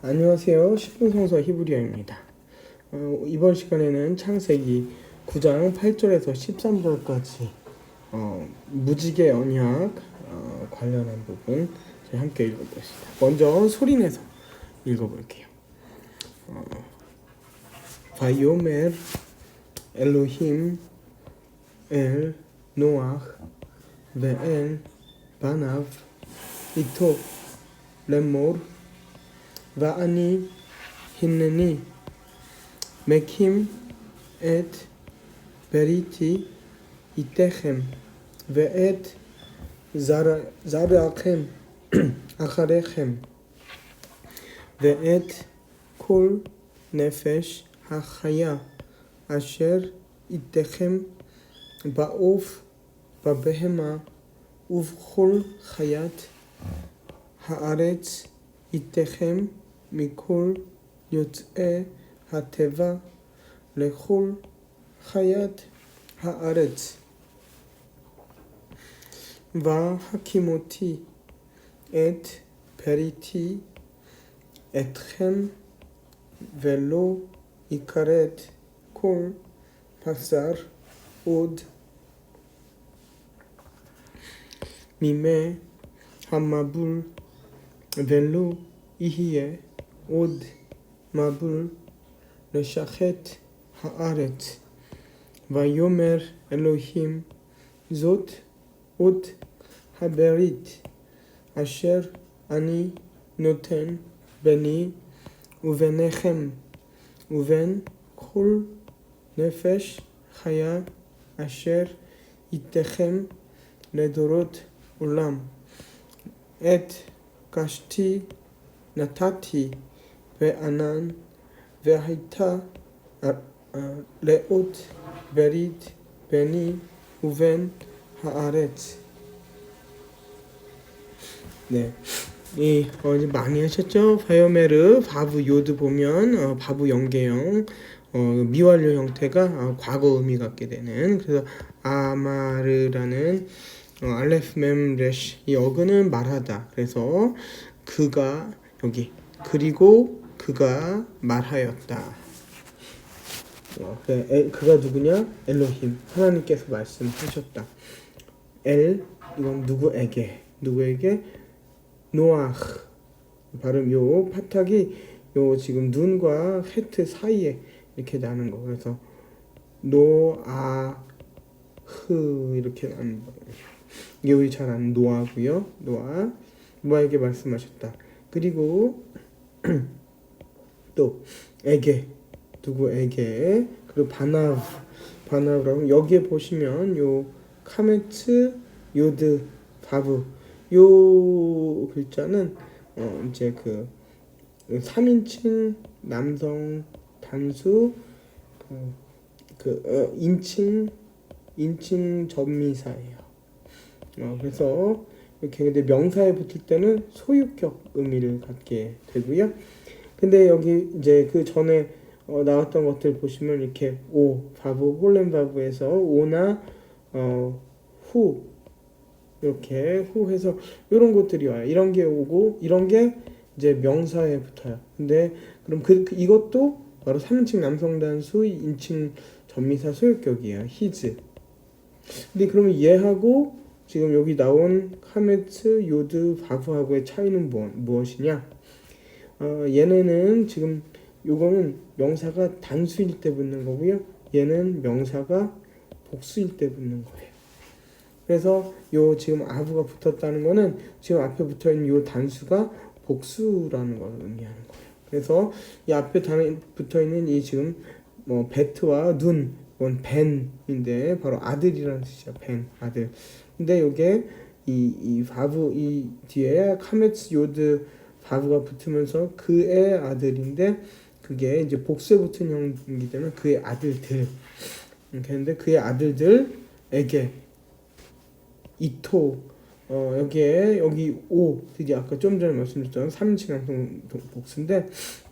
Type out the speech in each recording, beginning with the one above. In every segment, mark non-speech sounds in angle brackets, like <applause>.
안녕하세요. 10분 성서 히브리어입니다. 어, 이번 시간에는 창세기 9장 8절에서 13절까지 어, 무지개 언약 어, 관련한 부분 함께 읽어보겠습니다. 먼저 소리내서 읽어볼게요. 어, 바이오멜 엘로힘 엘 노아흐 베엘 바나브 이토 레모르 ואני הנני. מקים את בריתי איתכם ואת זרע- זרעכם <clears throat> אחריכם ואת כל נפש החיה אשר איתכם בעוף בבהמה ובכל חיית הארץ איתכם מכל יוצאי הטבע לכל חיית הארץ. והקימותי את פריתי אתכם ולא יכרת כל בשר עוד מימי המבול ולא יהיה עוד מבול לשחט הארץ. ויאמר אלוהים זאת עוד הברית אשר אני נותן ביני וביניכם ובין כל נפש חיה אשר איתכם לדורות עולם. את קשתי נתתי בענן והייתה אה, אה, לאות ברית ביני ובין הארץ. 네. 이, 어, 이제 많이 하셨죠? 바이오메르, 바브 요드 보면, 어, 바브 연계형, 어, 미완료 형태가 어, 과거 의미 갖게 되는, 그래서 아마르라는 어, 알레프 mem레시이 어근은 말하다. 그래서 그가 여기 그리고 그가 말하였다. 어, 그 에- 그가 누구냐? 엘로힘. 하나님께서 말씀하셨다. 엘 이건 누구에게? 누구에게? 노아흐. 발음 요 파탁이 요 지금 눈과 헤트 사이에 이렇게 나는 거. 그래서 노아흐 이렇게 나는 거. 이게 우리 잘 아는 노아고요. 노아. 노아에게 말씀하셨다. 그리고 <clears throat> 또 에게 누구에게 그리고 바나브 바나브라고 여기에 보시면 요 카메츠 요드 바브 요 글자는 어 이제 그 3인칭 남성 단수 그, 그 어, 인칭 인칭 전미사예요. 어 그래서 이렇게 근데 명사에 붙을 때는 소유격 의미를 갖게 되고요. 근데 여기 이제 그 전에 어, 나왔던 것들 보시면 이렇게 오 바브 홀렘 바브에서 오나 어 후 이렇게 후 해서 이런 것들이 와요. 이런 게 오고 이런 게 이제 명사에 붙어요. 근데 그럼 그, 그 이것도 바로 3인칭 남성 단수 인칭 전미사 소유격이에요. 히즈. 근데 그러면 얘하고 지금 여기 나온 카메츠 요드 바브하고의 차이는 뭐, 무엇이냐? 어, 얘네는 지금 요거는 명사가 단수일 때 붙는 거고요. 얘는 명사가 복수일 때 붙는 거예요. 그래서 요 지금 아부가 붙었다는 거는 지금 앞에 붙어 있는 요 단수가 복수라는 걸 의미하는 거예요. 그래서 이 앞에 단 붙어 있는 이 지금 뭐 베트와 눈 이건 벤인데 바로 아들이라는 뜻이죠. 벤 아들. 근데 요게 이 이 바브 이 뒤에 카메츠 요드 바브가 붙으면서 그의 아들인데 그게 이제 복수에 붙은 형이기 때문에 그의 아들들 했는데 그의 아들들에게 이토 어 여기에 여기 오 드디어 아까 좀 전에 말씀드렸던 3인칭 남성 복수인데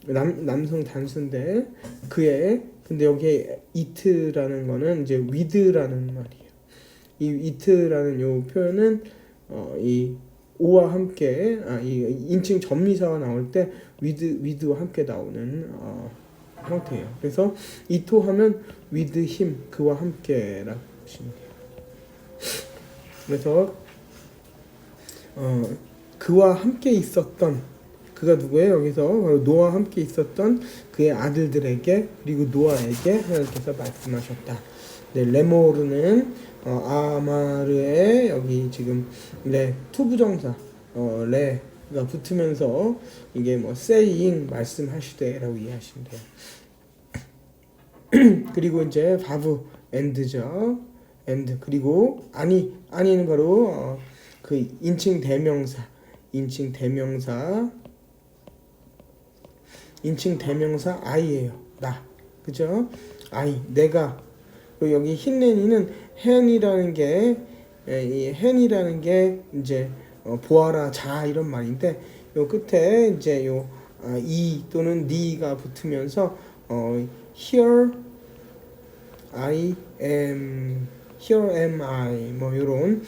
남 남성 단수인데 그의 근데 여기에 이트라는 거는 이제 위드라는 말이에요. 이 이트라는 요 표현은 어 이 오와 함께 아, 이 인칭 전미사가 나올 때 with with와 함께 나오는 어, 형태예요. 그래서 이토 하면 with 그와 함께라고 보시면 돼요. 그래서 어, 그와 함께 있었던 그가 누구예요? 여기서 바로 노아와 함께 있었던 그의 아들들에게 그리고 노아에게 하나님께서 말씀하셨다. 네, 레모르는 어, 아마르의 여기 지금 레 투부정사 어, 레가 붙으면서 이게 뭐 saying 말씀하시되라고 이해하시면 돼요. <clears throat> 그리고 이제 바브 엔드죠. 엔드 그리고 아니 아니는 바로 어, 그 인칭 대명사 인칭 대명사 인칭 대명사 I예요. 나. 그죠? I. 내가. 여기 흰레니는 hen이라는 게, 에, 이 hen이라는 게 이제 어, 보아라, 자 이런 말인데 요 끝에 이제 요 아, 이 또는 니가 붙으면서 어, here I am here am I 뭐 이런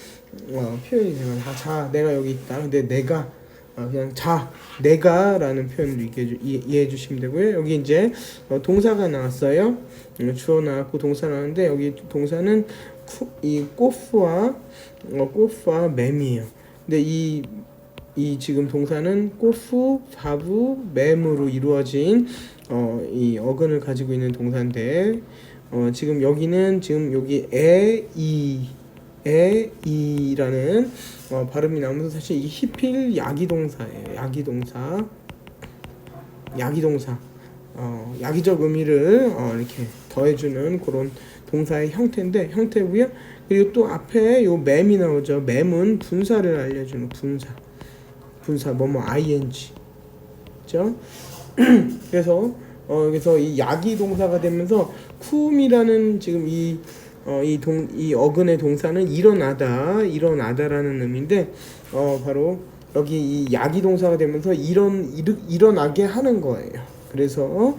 어, 표현이 되면 아, 자 내가 여기 있다. 근데 내가 어, 그냥 자 내가라는 표현으로 이해해, 주, 주시면 되고요. 여기 이제 어, 동사가 나왔어요. 음, 주어 나왔고 동사 나왔는데 여기 동사는 쿠, 이 꼬프와 어, 꼬프와 맴이에요. 근데 이이 지금 동사는 꼬프, 바브, 맴으로 이루어진 어, 이 어근을 가지고 있는 동사인데 어, 지금 여기는 지금 여기 에, 이, 에, 이라는 어, 발음이 나오면서 사실 이 히필 야기동사예요. 야기동사. 야기동사. 어, 야기적 의미를 어, 이렇게 더해주는 그런 동사의 형태인데 형태고요. 그리고 또 앞에 요 맴이 나오죠. 맴은 분사를 알려주는 분사. 분사 뭐뭐 ing. 그죠? <clears throat> 그래서 어, 그래서 이 야기 동사가 되면서 쿰이라는 지금 이 어, 이, 동, 이 어근의 동사는 일어나다, 일어나다라는 의미인데, 어, 바로 여기 이 야기 동사가 되면서 일어n, 일, 일어나게 하는 거예요. 그래서,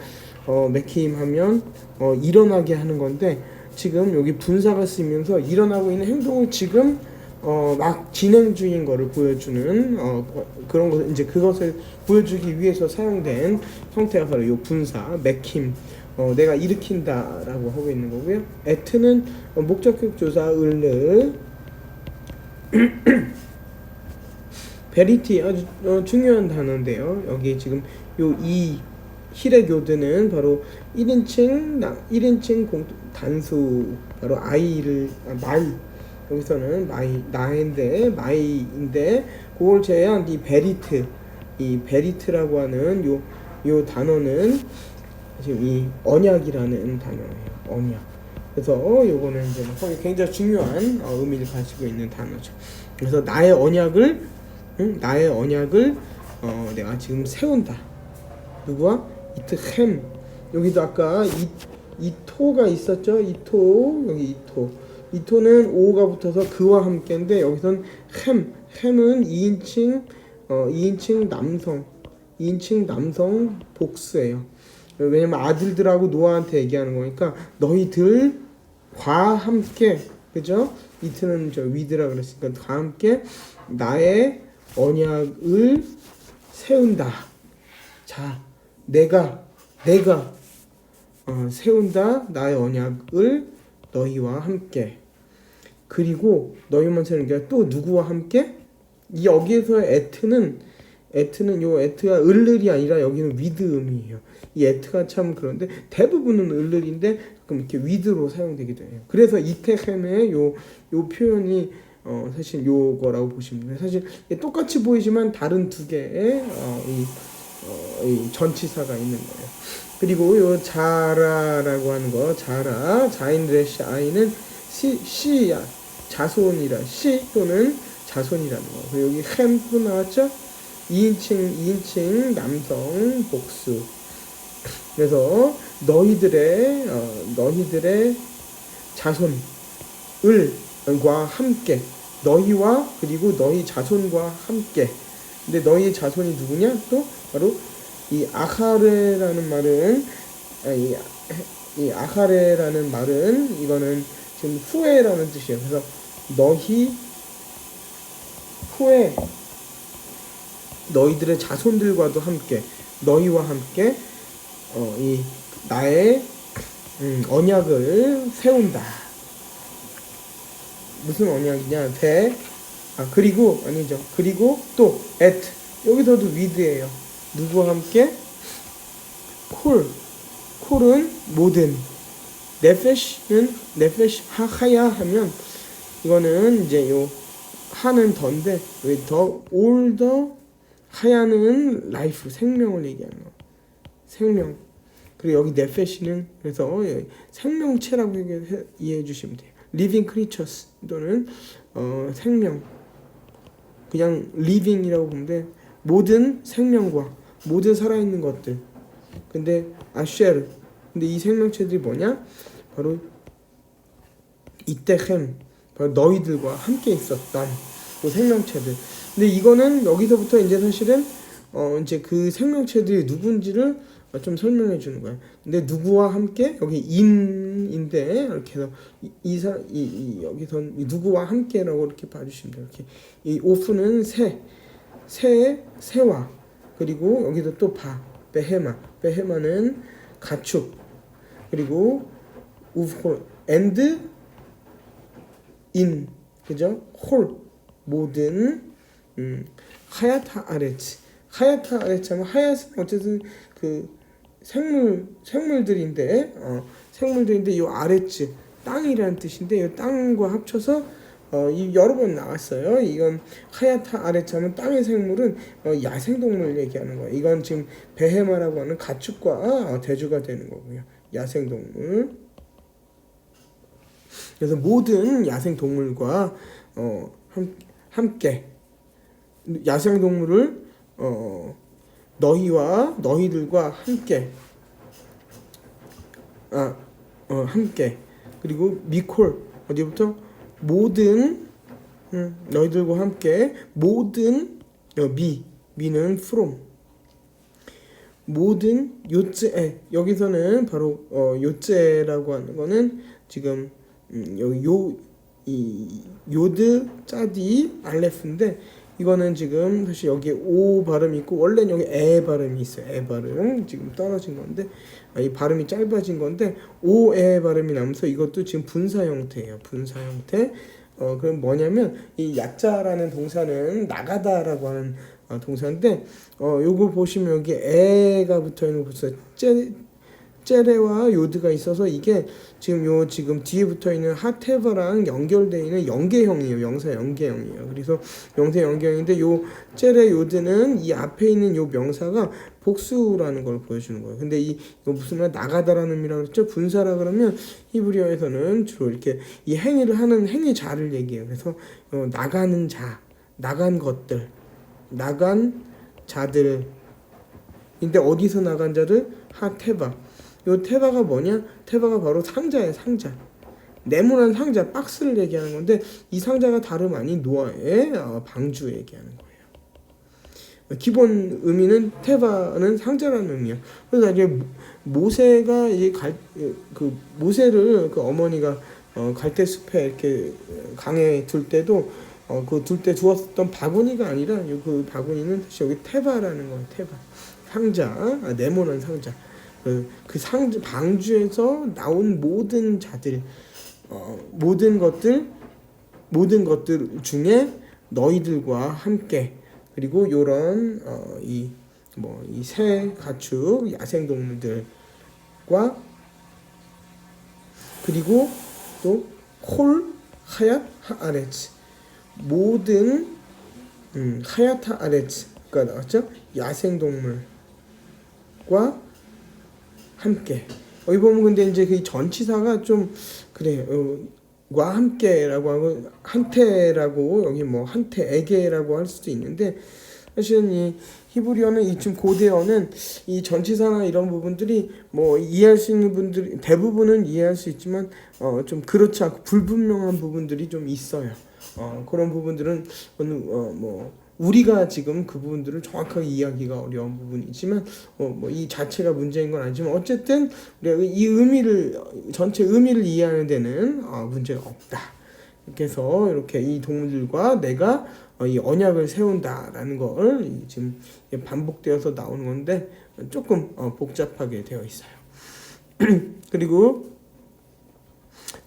어, 맥힘 하면, 어, 일어나게 하는 건데, 지금 여기 분사가 쓰이면서 일어나고 있는 행동을 지금, 어, 막 진행 중인 거를 보여주는, 어, 그런 것, 이제 그것을 보여주기 위해서 사용된 형태가 바로 이 분사, 맥힘, 어, 내가 일으킨다라고 하고 있는 거고요. 에트는 어, 목적격 조사 을르 베리티 아주 어, 중요한 단어인데요. 여기 지금 요이 힐의 교드는 바로 1인칭 나, 1인칭 공 단수 바로 아이를 아, 마이 여기서는 마이 나인데 마이인데 그걸 제외한 이 베리트 이 베리트라고 하는 요 요 단어는 지금 이 언약이라는 단어예요. 언약. 그래서 어, 요거는 이제 뭐 굉장히 중요한 어, 의미를 가지고 있는 단어죠. 그래서 나의 언약을 응? 나의 언약을 어, 내가 지금 세운다. 누구와 이트햄 여기도 아까 이 이토가 있었죠. 이토 여기 이토 이토는 오가 붙어서 그와 함께인데 여기선 햄 햄은 2인칭 어 2인칭 남성 2인칭 남성 복수예요. 왜냐면 아들들하고 노아한테 얘기하는 거니까 너희들과 함께 그죠? 이트는 저 위드라 그랬으니까 과 함께 나의 언약을 세운다. 자, 내가 내가 어, 세운다 나의 언약을 너희와 함께 그리고 너희만 세우는 게 또 누구와 함께 이 여기에서의 에트는 에트는 요 에트가 을을이 아니라 여기는 위드 음이에요. 이 에트가 참 그런데 대부분은 을을인데 그럼 이렇게 위드로 사용되기도 해요. 그래서 이테햄의 요, 요 표현이 어, 사실 요거라고 보시면 돼요. 사실 똑같이 보이지만 다른 두 개의 어, 이, 어, 이 전치사가 있는 거예요. 그리고 요 자라라고 하는 거 자라 자인드레시 아이는 시, 시야 자손이라 시 또는 자손이라는 거. 여기 햄도 나왔죠? 2인칭 2인칭 남성 복수. 그래서 너희들의 어, 너희들의 자손을과 함께 너희와 그리고 너희 자손과 함께. 근데 너희 자손이 누구냐? 또 바로 이 아카레라는 말은 아, 이, 이 아카레라는 말은 이거는 지금 후에라는 뜻이에요. 그래서 너희 후에 너희들의 자손들과도 함께 너희와 함께 어, 이 나의 음, 언약을 세운다. 무슨 언약이냐? 대. 아 그리고 아니죠. 그리고 또 at 여기서도 with예요. 누구와 함께? 콜. 콜은 모든. 네페시는 네페시 하하야 하면 이거는 이제 요 하는 던데 왜 더 올더 하야는 라이프 생명을 얘기하는 거. 생명. 그리고 여기 네페시는 그래서 예, 생명체라고 이해해 주시면 돼요. living creatures 또는 어, 생명. 그냥 living이라고 돼. 모든 생명과 모든 살아있는 것들. 근데 아쉐르. 근데 이 생명체들이 뭐냐? 바로 이때햄. 바로 너희들과 함께 있었던 그 생명체들. 근데 이거는 여기서부터 이제 사실은 어 이제 그 생명체들이 누군지를 어, 좀 설명해 주는 거야. 근데 누구와 함께 여기 인인데 이렇게 해서 이, 이사 이, 이 여기선 이 누구와 함께라고 이렇게 봐주시면 돼요. 이렇게 이 오프는 새, 새 새와 그리고 여기도 또 바, 베헤마, 베헤마는 가축 그리고 우홀 앤드 인 그죠? 홀 모든 음 하야타 아레츠 하야타 아레츠 하면 하야스는 어쨌든 그 생물 생물들인데 어 생물들인데 이 아레츠 땅이라는 뜻인데 이 땅과 합쳐서 어, 이 여러 번 나왔어요. 이건 하야타 하면 땅의 생물은 어, 야생동물 얘기하는 거예요. 이건 지금 베헤마라고 하는 가축과 어, 대조가 되는 거고요. 야생동물. 그래서 모든 야생 동물과 어, 함, 함께 야생 동물을 어, 너희와 너희들과 함께 아, 어, 함께 그리고 미콜 어디부터? 모든 음, 너희들과 함께 모든 어, 미 미는 from 모든 요츠에 여기서는 바로 어, 요츠에라고 하는 거는 지금 음, 요이 요드 짜디 알레프인데 이거는 지금 사실 여기 오 발음이 있고 원래는 여기 에 발음이 있어요. 에 발음 지금 떨어진 건데 아, 이 발음이 짧아진 건데 오 에 발음이 나면서 이것도 지금 분사 형태예요. 분사 형태. 어 그럼 뭐냐면 이 야자라는 동사는 나가다라고 하는 어, 동사인데 어 요거 보시면 여기 에가 붙어 있는 거 보세요. 째 째레와 요드가 있어서 이게 지금 요 지금 뒤에 붙어 있는 하테버랑 연결되어 있는 연계형이에요. 영사 연계형이에요. 그래서 명사 연계형인데 요 째레 요드는 이 앞에 있는 요 명사가 복수라는 걸 보여주는 거예요. 근데 이 이거 무슨 말 나가다라는 의미라고 그랬죠? 분사라 그러면 히브리어에서는 주로 이렇게 이 행위를 하는 행위자를 얘기해요. 그래서 어, 나가는 자, 나간 것들, 나간 자들. 근데 어디서 나간 자들? 하테바. 요 테바가 뭐냐? 테바가 바로 상자예요, 상자. 네모난 상자, 박스를 얘기하는 건데 이 상자가 다름 아닌 노아의 어, 방주 얘기하는 거예요. 기본 의미는 테바는 상자라는 의미야. 그래서 모- 모세가 이제 갈그 모세를 그 어머니가 어, 갈대 숲에 이렇게 강에 둘 때도 어, 그둘 때 주었던 바구니가 아니라 요그 바구니는 사실 여기 테바라는 거예요. 테바 상자, 아, 네모난 상자. 그, 그 상주 방주에서 나온 모든 자들 어, 모든 것들 모든 것들 중에 너희들과 함께. 그리고 요런 어, 이 뭐 이 새 가축 야생 동물들과 그리고 또콜 하얏 하아레츠. 모든 음, 하얏 하아레츠가 나왔죠? 야생 동물과 함께. 여기 보면 근데 이제 그 전치사가 좀 그래 어, 과 함께라고 하고 한테라고 여기 뭐 한테에게라고 할 수도 있는데 사실은 이 히브리어는 이쯤 고대어는 이 전치사나 이런 부분들이 뭐 이해할 수 있는 분들이 대부분은 이해할 수 있지만 어 좀 그렇지 않고 불분명한 부분들이 좀 있어요. 어 그런 부분들은 어뭐 우리가 지금 그 부분들을 정확하게 이해하기가 어려운 부분이지만 어, 뭐이 자체가 문제인 건 아니지만 어쨌든 우리가 이 의미를 전체 의미를 이해하는 데는 어, 문제가 없다 해서 이렇게 이 동물들과 내가 어, 이 언약을 세운다라는 걸이 지금 반복되어서 나오는 건데 조금 어, 복잡하게 되어 있어요. <clears throat> 그리고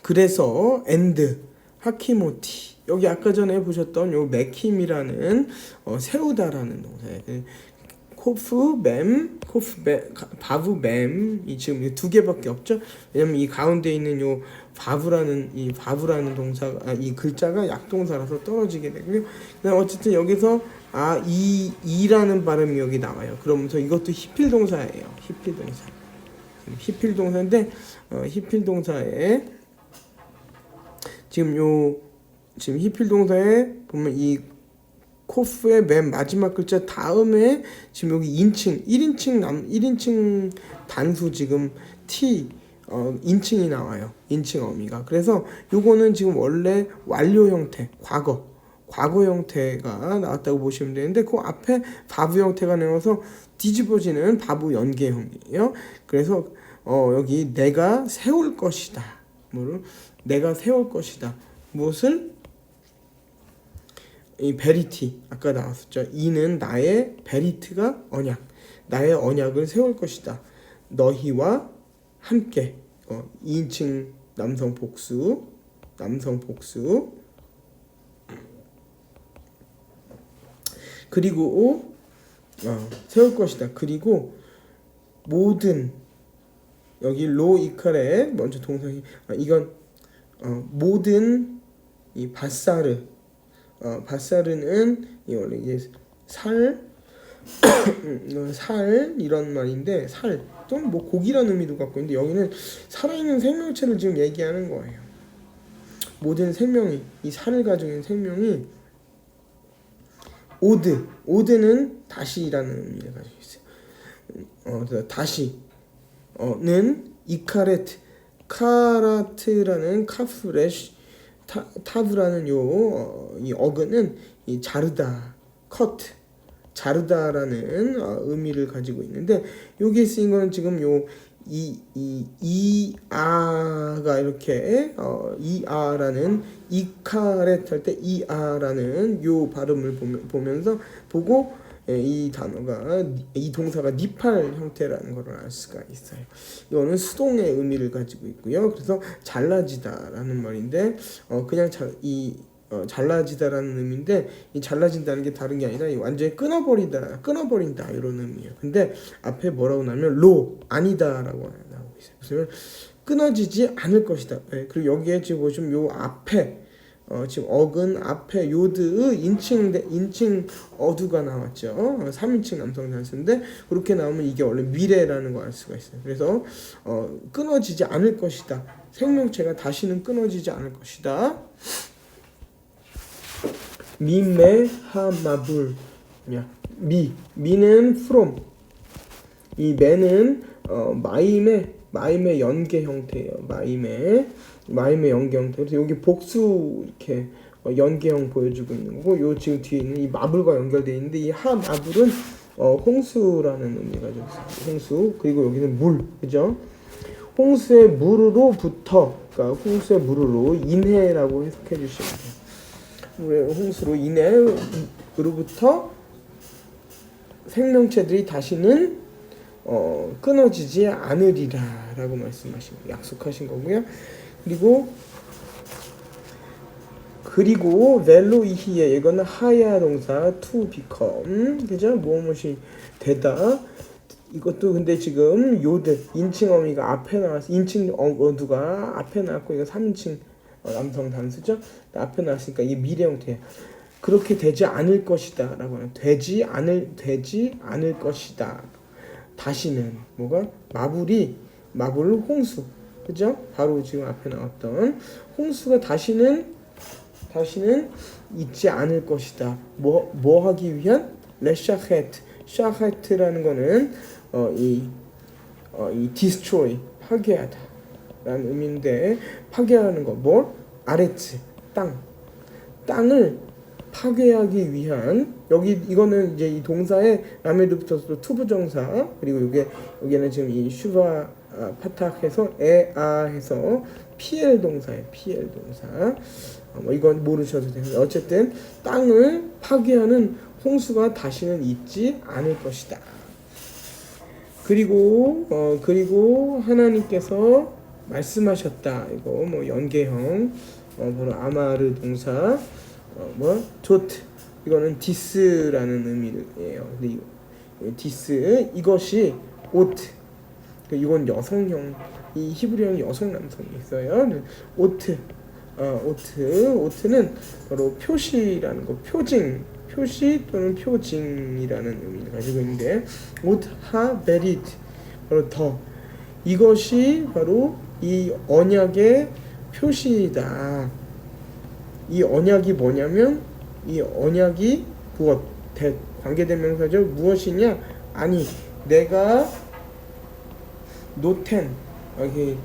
그래서 엔드 하키모티 여기 아까 전에 보셨던 요 맥힘이라는 어, 세우다라는 동사예요. 그 코프 맴, 코프 뱀, 바브 맴이 지금 두 개밖에 없죠. 왜냐면 이 가운데 있는 요 바브라는 이 바브라는 동사가 아, 이 글자가 약동사라서 떨어지게 되고요. 그다음 어쨌든 여기서 아 이 이라는 발음이 여기 나와요. 그러면서 이것도 히필 동사예요. 히필 동사. 히필 동사인데 어, 히필 동사에 지금 요 지금 히필 동사에 보면 이 코프의 맨 마지막 글자 다음에 지금 여기 인칭 1인칭 남 1인칭 단수 지금 T 어 인칭이 나와요. 인칭 어미가. 그래서 요거는 지금 원래 완료 형태, 과거 과거 형태가 나왔다고 보시면 되는데 그 앞에 바브 형태가 나와서 뒤집어지는 바브 연계형이에요. 그래서 어 여기 내가 세울 것이다. 뭐를 내가 세울 것이다. 무엇을 이 베리티 아까 나왔었죠. 이는 나의 베리트가 언약, 나의 언약을 세울 것이다. 너희와 함께 어, 2인칭 남성 복수, 남성 복수. 그리고 어, 세울 것이다. 그리고 모든 여기 로 이칼에 먼저 동사이 아, 이건 어, 모든 이 바사르 어, 바사르는 이 원래 이게 살, <coughs> 어, 살 이런 말인데 살 또는 뭐 고기라는 의미도 갖고 있는데 여기는 살아있는 생명체를 지금 얘기하는 거예요. 모든 생명이 이 살을 가지고 있는 생명이 오드 오드는 다시라는 의미를 가지고 있어요. 어, 그래서 다시 어는 이카레트 카라트라는 카프레시 타, 타브라는 요 이 어근은 이 자르다 커트 자르다라는 어, 의미를 가지고 있는데 여기에 쓰인 거는 지금 요 이 이 이아가 이렇게 어 이아라는 이카렛 할 때 이아라는 요 발음을 보면, 보면서 보고 예, 이 단어가 이 동사가 니팔 형태라는 것을 알 수가 있어요. 이거는 수동의 의미를 가지고 있고요. 그래서 잘라지다라는 말인데 어 그냥 잘, 이 어, 잘라지다라는 의미인데 이 잘라진다는 게 다른 게 아니라 완전히 끊어버리다, 끊어버린다 이런 의미예요. 근데 앞에 뭐라고 나면 로 아니다라고 나오고 있어요. 그래서 끊어지지 않을 것이다. 네, 그리고 여기에 지금 보시면 요 앞에 어, 지금 어근 앞에 요드 인칭 인칭 어두가 나왔죠. 어, 3인칭 남성 단수인데 그렇게 나오면 이게 원래 미래라는 걸 알 수가 있어요. 그래서 어, 끊어지지 않을 것이다. 생명체가 다시는 끊어지지 않을 것이다. 미메 하마불 미 미는 from 이 매는 어, 마임의 마임의 연계 형태예요. 마임의 마임의 연계 형태. 그래서 여기 복수 이렇게 어, 연계형 보여주고 있는 거고, 요 지금 뒤에 있는 이 마블과 연결되어 있는데 이 하 마블은 어, 홍수라는 의미가 좀 있어요. 홍수 그리고 여기는 물, 그죠? 홍수의 물으로부터, 그러니까 홍수의 물으로 인해라고 해석해 주시면 돼요. 물의 홍수로 인해로부터 생명체들이 다시는 어, 끊어지지 않으리라라고 말씀하신 약속하신 거고요. 그리고 그리고 벨로 이히에 이거는 하야 동사 to become 그죠? 무엇이 되다. 이것도 근데 지금 요드 인칭 어미가 앞에 나왔어. 인칭 어두가 앞에 나왔고 이거 3인칭 남성 단수죠. 앞에 나왔으니까 이게 미래 형태야. 그렇게 되지 않을 것이다 라고 하는 되지 않을 되지 않을 것이다. 다시는 뭐가 마블이 마블 홍수 그죠? 바로 지금 앞에 나왔던 홍수가 다시는 다시는 있지 않을 것이다. 뭐 뭐 하기 위한 레샤헤트 샤헤트라는 거는 어 이 어, 이 destroy 파괴하다 라는 의미인데 파괴하는 거 뭘? 아레츠 땅 땅을 파괴하기 위한 여기 이거는 이제 이 동사의 라멜도 붙어서 투부정사 그리고 이게 여기는 지금 이 슈바 아, 파탁해서 에아 해서 PL 동사에 PL 동사 어, 뭐 이건 모르셔도 돼요. 어쨌든 땅을 파괴하는 홍수가 다시는 있지 않을 것이다. 그리고 어 그리고 하나님께서 말씀하셨다. 이거 뭐 연계형 어 바로 아마르 동사 어 뭐 조트 이거는 디스라는 의미예요. 근데 이 디스 이것이 오트 그 이건 여성형 이 히브리어는 여성 남성이 있어요. 네, 오트. 어, 오트. 오트는 바로 표시라는 거 표징. 표시 또는 표징이라는 의미를 가지고 있는데 오트하 베리트 바로 더. 이것이 바로 이 언약의 표시이다. 이 언약이 뭐냐면 이 언약이 무엇 대 관계대명사죠? 무엇이냐? 아니 내가 노텐. 여기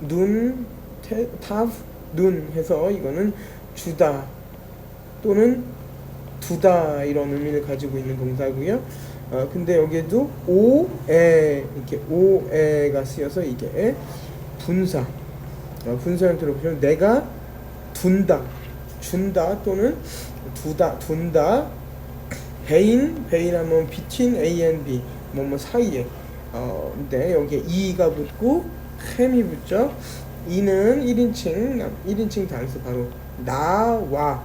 눈 테, 탑, 눈 해서 이거는 주다 또는 두다 이런 의미를 가지고 있는 동사고요. 어, 근데 여기에도 오에 이렇게 오에가 쓰여서 이게 분사. 어, 분사 형태로 보시면 내가 둔다 준다 또는 두다 둔다 배인 배인 하면 between A and B 뭐뭐 사이에 어 근데 여기에 이가 붙고 햄이 붙죠. 이는 1인칭 1인칭 단수 바로 나와.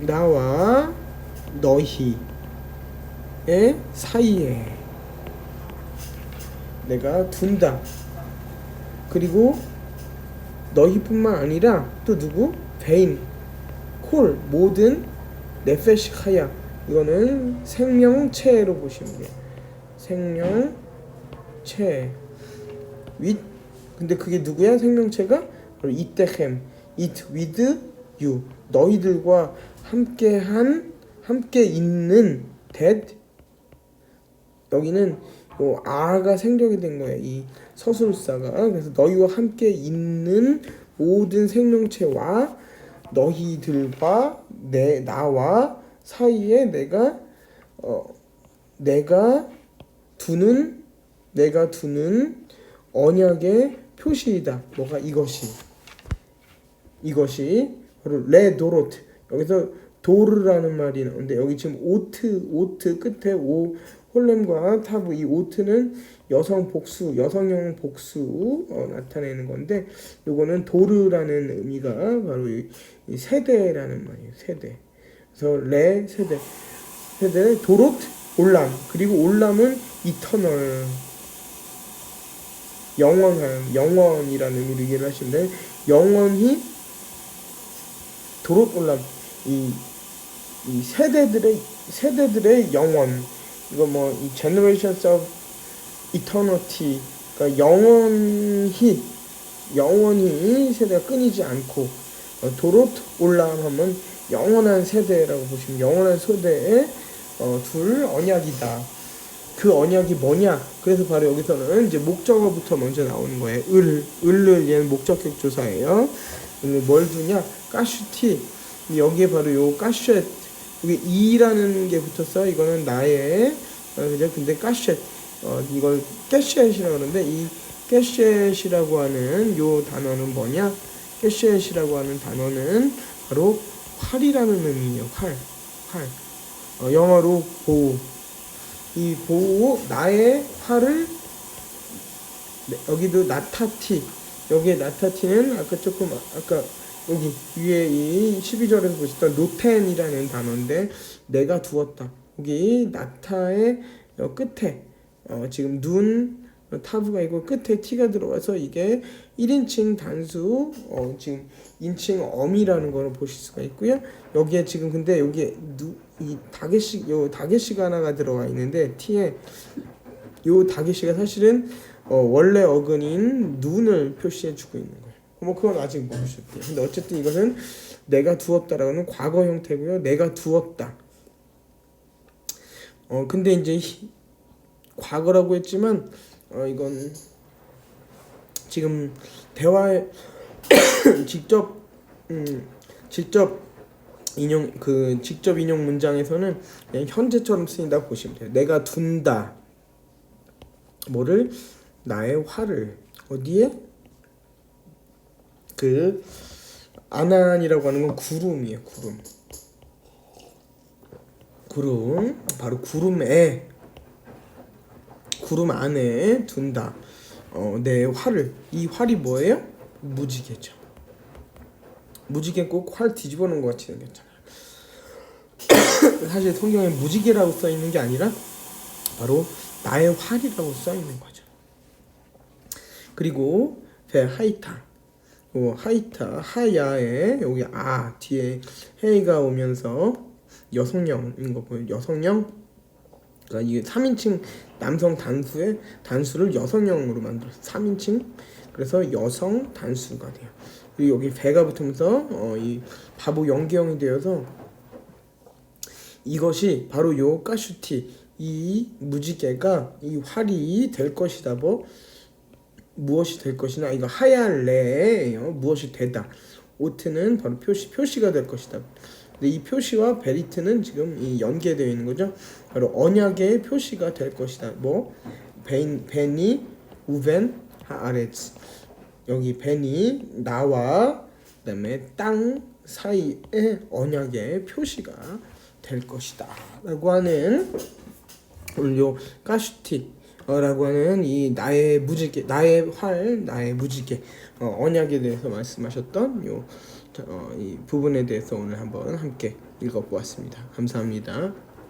나와 너희의 사이에 내가 둔다. 그리고 너희뿐만 아니라 또 누구? 베인 콜 모든 네페시 카야. 이거는 생명체로 보시면 돼요 생명체 윗 근데 그게 누구야? 생명체가? 바로 이때햄 it with you. 너희들과 함께한 함께 있는 that. 여기는 요 아가 생략이 된 거예요 이 서술사가. 그래서 너희와 함께 있는 모든 생명체와 너희들과 내 나와 사이에 내가 어 내가 두는 내가 두는 언약의 표시이다. 뭐가 이것이? 이것이 바로 레 도로트. 여기서 도르라는 말이 나오는데 여기 지금 오트 오트 끝에 오 홀렘과 타브 이 오트는 여성 복수 여성형 복수 어, 나타내는 건데 요거는 도르라는 의미가 바로 이, 이 세대라는 말이에요 세대. 그래서 레 세대. 세대 도로트 올람. 그리고 올람은 이터널 영원한 영원이라는 의미로 이해를 하시는데 영원히 도롯 올람 이, 이 세대들의 세대들의 영원. 이거 뭐 이 generations of eternity. 그러니까 영원히 영원히 세대가 끊이지 않고 어, 도롯 올람하면 영원한 세대라고 보시면 영원한 세대의 어, 둘 언약이다. 그 언약이 뭐냐? 그래서 바로 여기서는 이제 목적어부터 먼저 나오는 거예요. 을, 을을 얘는 목적격 조사예요. 뭘 두냐? 까슈티. 여기에 바로 요 까슈엣. 이게 이라는 게 붙었어. 이거는 나의 어, 그죠? 근데 까슈엣. 어, 이걸 깨슈엣이라고 하는데 이 깨슈엣이라고 하는 요 단어는 뭐냐? 깨슈엣이라고 하는 단어는 바로 활이라는 의미예요. 활. 활. 어, 영어로 보호. 이 보호 나의 활을 네, 여기도 나타티 여기에 나타티는 아까 조금 아까 여기 위에 이 12절에서 보셨던 노텐이라는 단어인데 내가 두었다 여기 나타의 어, 끝에 어, 지금 눈 어, 타브가 있고 끝에 티가 들어와서 이게 1인칭 단수 어, 지금 인칭 엄이라는 거를 보실 수가 있고요. 여기에 지금 근데 여기에 누, 이 다게시 요 다게시가 하나가 들어와 있는데 t에 요 다게시가 사실은 어, 원래 어근인 눈을 표시해 주고 있는 거예요. 뭐 그건 아직 모르셨대요. 근데 어쨌든 이것은 내가 두었다라고는 과거 형태고요. 내가 두었다. 어 근데 이제 히- 과거라고 했지만 어 이건 지금 대화에 <coughs> 직접 음 직접 인용 그 직접 인용 문장에서는 그냥 현재처럼 쓰인다 고 보시면 돼요. 내가 둔다. 뭐를 나의 화를 어디에 그 아난이라고 하는 건 구름이에요. 구름. 구름 바로 구름에 구름 안에 둔다. 어, 내 활을 이 활이 뭐예요? 무지개죠. 무지개 꼭 활 뒤집어 놓은 것 같이 생겼잖아요. <laughs> 사실 성경에 무지개라고 써 있는 게 아니라 바로 나의 활이라고 써 있는 거죠. 그리고 배 하이타, 요 하이타 하야에 여기 아 뒤에 헤이가 오면서 여성형인 거 보여요. 여성형. 그러니까 이게 3인칭 남성 단수의 단수를 여성형으로 만들어서 3인칭 그래서 여성 단수가 돼요. 그리고 여기 배가 붙으면서 어, 이 바보 연계형이 되어서 이것이 바로 요 까슈티 이 무지개가 이 활이 될 것이다 뭐 무엇이 될 것이나 이거 하얄레예요. 무엇이 되다. 오트는 바로 표시 표시가 될 것이다. 근데 이 표시와 베리트는 지금 이 연계되어 있는 거죠. 바로 언약의 표시가 될 것이다. 뭐? 벤, 베니 우벤 하아레츠. 여기 벤이 나와 그다음에 땅 사이에 언약의 표시가 될 것이다 라고 하는 오늘 요 까슈티 라고 하는 이 나의 무지개 나의 활 나의 무지개 어, 언약에 대해서 말씀하셨던 요 어, 이 부분에 대해서 오늘 한번 함께 읽어보았습니다 감사합니다.